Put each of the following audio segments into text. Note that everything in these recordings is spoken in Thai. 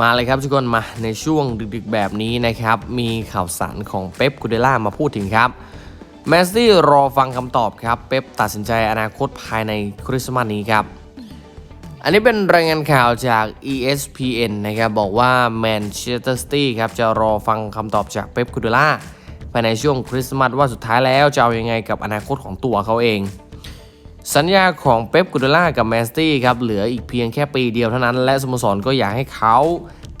มาเลยครับทุกคนมาในช่วงดึกๆแบบนี้นะครับ มีข่าวสารของเป๊ปกูเดล่ามาพูดถึงครับแมสซี่รอฟังคำตอบครับ เป๊ปตัดสินใจอนาคตภายในคริสต์มาสนี้ครับ อันนี้เป็นรายงานข่าวจาก ESPN นะครับ บอกว่าแมนเชสเตอร์ซิตี้ครับ จะรอฟังคำตอบจากเป๊ปกูเดล่าภายในช่วงคริสต์มาสว่าสุดท้ายแล้วจะเอาอยังไงกับอนาคตของตัวเขาเอง สัญญาของเป๊ปกูดล่ากับแมนซิตี้ครับเหลืออีกเพียงแค่ปีเดียวเท่านั้น และสโมสรก็อยากให้เขา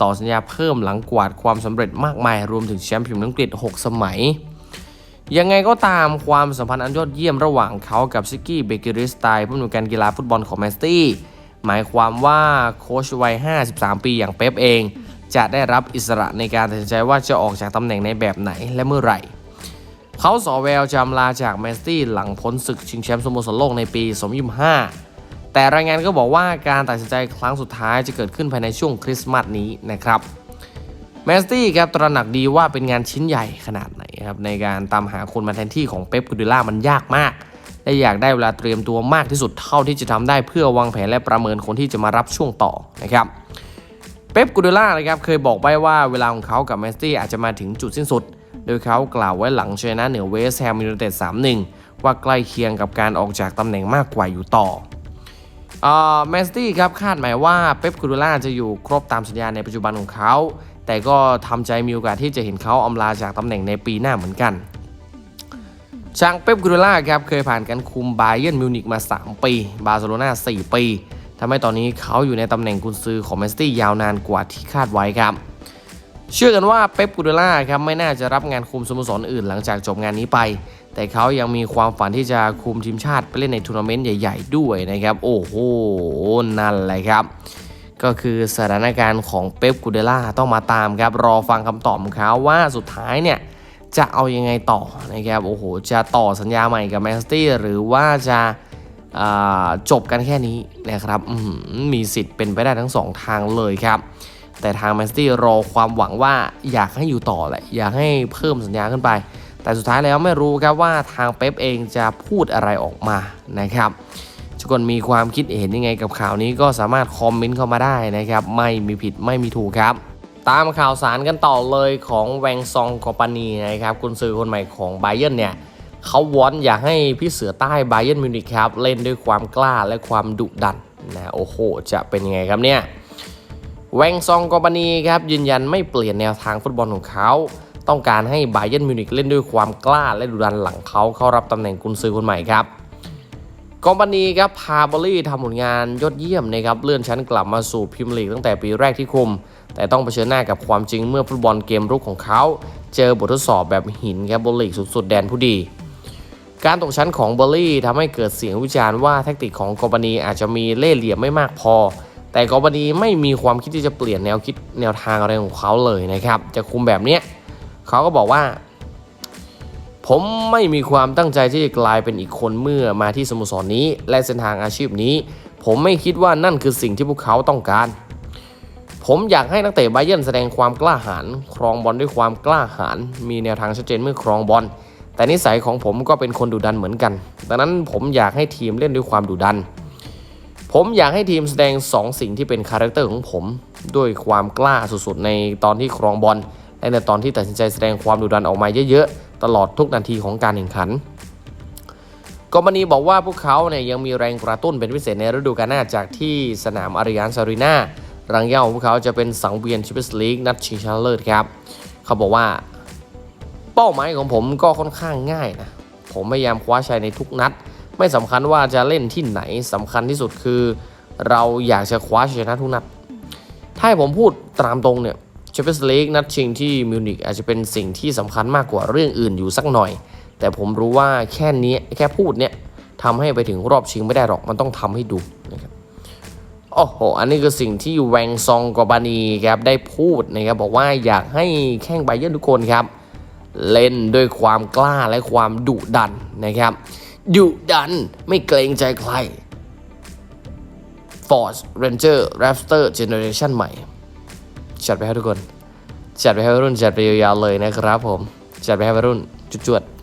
ต่อสัญญาเพิ่มหลังกวาดความสำเร็จมากมาย รวมถึงแชมป์พรีเมียร์ลีกอังกฤษ 6 สมัย ยังไงก็ตามความสัมพันธ์อันยอดเยี่ยมระหว่างเขากับซิกกี้เบเกอริสไตล์ผู้อำนวยการกีฬาฟุตบอลของแมนซิตี้หมายความว่าโค้ชวัย 53 ปีอย่างเป๊ปเอง จะได้รับอิสระในการตัดสินใจว่าจะออกจากตำแหน่งในแบบไหนและเมื่อไหร่ เขาสอแววจำลาจากแมนซิตี้หลังพ้นศึกชิงแชมป์สโมสรโลกในปี 2025 แต่รายงานก็บอกว่าการตัดสินใจครั้งสุดท้ายจะเกิดขึ้นภายในช่วงคริสต์มาสนี้นะครับแมนซิตี้ครับตระหนักดีว่าเป็นงานชิ้นใหญ่ขนาดไหนครับในการตามหาคนมาแทนที่ของเป๊ปกูดิล่ามันยากมากและอยากได้เวลาเตรียมตัวมากที่สุดเท่าที่จะทำได้เพื่อวางแผนและประเมินคนที่จะมารับช่วงต่อนะครับเป๊ปกูเดล่านะครับเคยบอกไว้ว่าเวลาของเขากับแมนซิตี้อาจจะมาถึงจุดสิ้นสุด โดยเขากล่าวไว้หลังชนะเหนือเวสต์แฮมยูไนเต็ด3-1 ว่าใกล้เคียงกับการออกจากตำแหน่งมากกว่าอยู่ต่อแมนซิตี้ครับคาดหมายว่าเป๊ปกูเดล่าจะอยู่ครบตามสัญญาในปัจจุบันของเขา แต่ก็ทำใจมีโอกาสที่จะเห็นเขาอำลาจากตำแหน่งในปีหน้าเหมือนกันช่างเป๊ปกูเดล่าครับเคยผ่านการคุมไบเยิร์นมิวนิกมา 3 ปี บาร์เซโลนา4ปีทำให้ตอนนี้เขาอยู่ในตำแหน่งกุนซือของแมนซิตี้ยาวนานกว่าที่คาดไว้ครับ เชื่อกันว่าเป๊ปกูเดล่าครับไม่น่าจะรับงานคุมสโมสรอื่นหลังจากจบงานนี้ไป แต่เขายังมีความฝันที่จะคุมทีมชาติไปเล่นในทัวร์นาเมนต์ใหญ่ ๆ ด้วยนะครับ โอ้โห นั่นแหละครับ ก็คือสถานการณ์ของเป๊ปกูเดล่าต้องมาตามครับ รอฟังคำตอบของเขาว่าสุดท้ายเนี่ย จะเอายังไงต่อนะครับ โอ้โห จะต่อสัญญาใหม่กับแมนซิตี้หรือว่าจะาจบกันแค่นี้นะครับอื้อหือมีสิทธิ์เป็นไปได้ทั้งสองทางเลยครับ แต่ทางแมนซิตี้รอความหวังว่าอยากให้อยู่ต่อแหละอยากให้เพิ่มสัญญาขึ้นไป แต่สุดท้ายแล้วไม่รู้ครับว่าทางเป๊ปเองจะพูดอะไรออกมานะครับทุกคนมีความคิดเห็นยังไงกับข่าวนี้ก็สามารถคอมเมนต์เข้ามาได้นะครับ ไม่มีผิดไม่มีถูกครับ ตามข่าวสารกันต่อเลยของแวงซองกอปานีนะครับกุนซื้อคนใหม่ของไบเยนเนี่ยเขาวอนอยากให้พี่เสือใต้ไบเยนมิวนิกครับ เล่นด้วยความกล้าและความดุดันนะโอ้โห จะเป็นยังไงครับเนี่ย แวงซองกอปานีครับยืนยันไม่เปลี่ยนแนวทางฟุตบอลของเขา ต้องการให้ไบเยนมิวนิกเล่นด้วยความกล้าและดุดันหลังเขาเข้ารับตำแหน่งกุนซือคนใหม่ครับกอมปานีครับพาบอลลี่ทำผลงานยอดเยี่ยมนะครับเลื่อนชั้นกลับมาสู่พรีเมียร์ลีกตั้งแต่ปีแรกที่คุม แต่ต้องเผชิญหน้ากับความจริงเมื่อฟุตบอลเกมรุกของเขา เจอบททดสอบแบบหินครับบอลลีกสุดสุดแดนผู้ดี การตกชั้นของบอลลี่ทำให้เกิดเสียงวิจารณ์ว่าแทคติกของกอมปานีอาจจะมีเล่ห์เหลี่ยมไม่มากพอ แต่กอมปานีไม่มีความคิดที่จะเปลี่ยนแนวคิดแนวทางอะไรของเขาเลยนะครับ จะคุมแบบเนี้ยเขาก็บอกว่า ผมไม่มีความตั้งใจที่จะกลายเป็นอีกคนเมื่อมาที่สโมสรนี้ และเส้นทางอาชีพนี้ ผมไม่คิดว่านั่นคือสิ่งที่พวกเขาต้องการ ผมอยากให้นักเตะไบเยนแสดงความกล้าหาญครองบอลด้วยความกล้าหาญมีแนวทางชัดเจนเมื่อครองบอลแต่นิสัยของผมก็เป็นคนดุดันเหมือนกัน ดังนั้นผมอยากให้ทีมเล่นด้วยความดุดัน ผมอยากให้ทีมแสดง 2 สิ่งที่เป็นคาแรคเตอร์ของผม ด้วยความกล้าสุดๆ ในตอนที่ครองบอลและในตอนที่ตัดสินใจแสดงความดุดันออกมาเยอะๆ ตลอดทุกนาทีของการแข่งขันกอมบานีบอกว่าพวกเขาเนี่ยยังมีแรงกระตุ้นเป็นพิเศษในฤดูกาลหน้าจากที่สนามอาริยานซารีนารังเย่าของพวกเขาจะเป็นสังเวียนแชมเปี้ยนส์ลีกนัดชิงชนะเลิศครับเขาบอกว่าเป้าหมายของผมก็ค่อนข้างง่ายนะผมพยายามคว้าชัยในทุกนัด ไม่สำคัญว่าจะเล่นที่ไหนสำคัญที่สุดคือ เราอยากจะคว้าชัยชนะทุกนัด ถ้าให้ผมพูดตามตรงเนี่ยแชมเปี้ยนส์ลีกนัดชิงที่มิวนิกอาจจะเป็นสิ่งที่สำคัญมากกว่าเรื่องอื่นอยู่สักหน่อย แต่ผมรู้ว่าแค่นี้แค่พูดเนี่ยทำให้ไปถึงรอบชิงไม่ได้หรอกมันต้องทำให้ดูนะครับโอ้โห อันนี้คือสิ่งที่แวงซองกอบานีครับได้พูดนะครับบอกว่าอยากให้แข้งไบเยร์นทุกคนครับ เล่นด้วยความกล้าและความดุดันนะครับ ดุดัน ไม่เกรงใจใคร Force Ranger Raptor Generation ใหม่ จัดไปให้ทุกคน จัดไปให้รุ่นจัดไปยาวๆเลยนะครับผม จัดไปให้รุ่นจุดๆ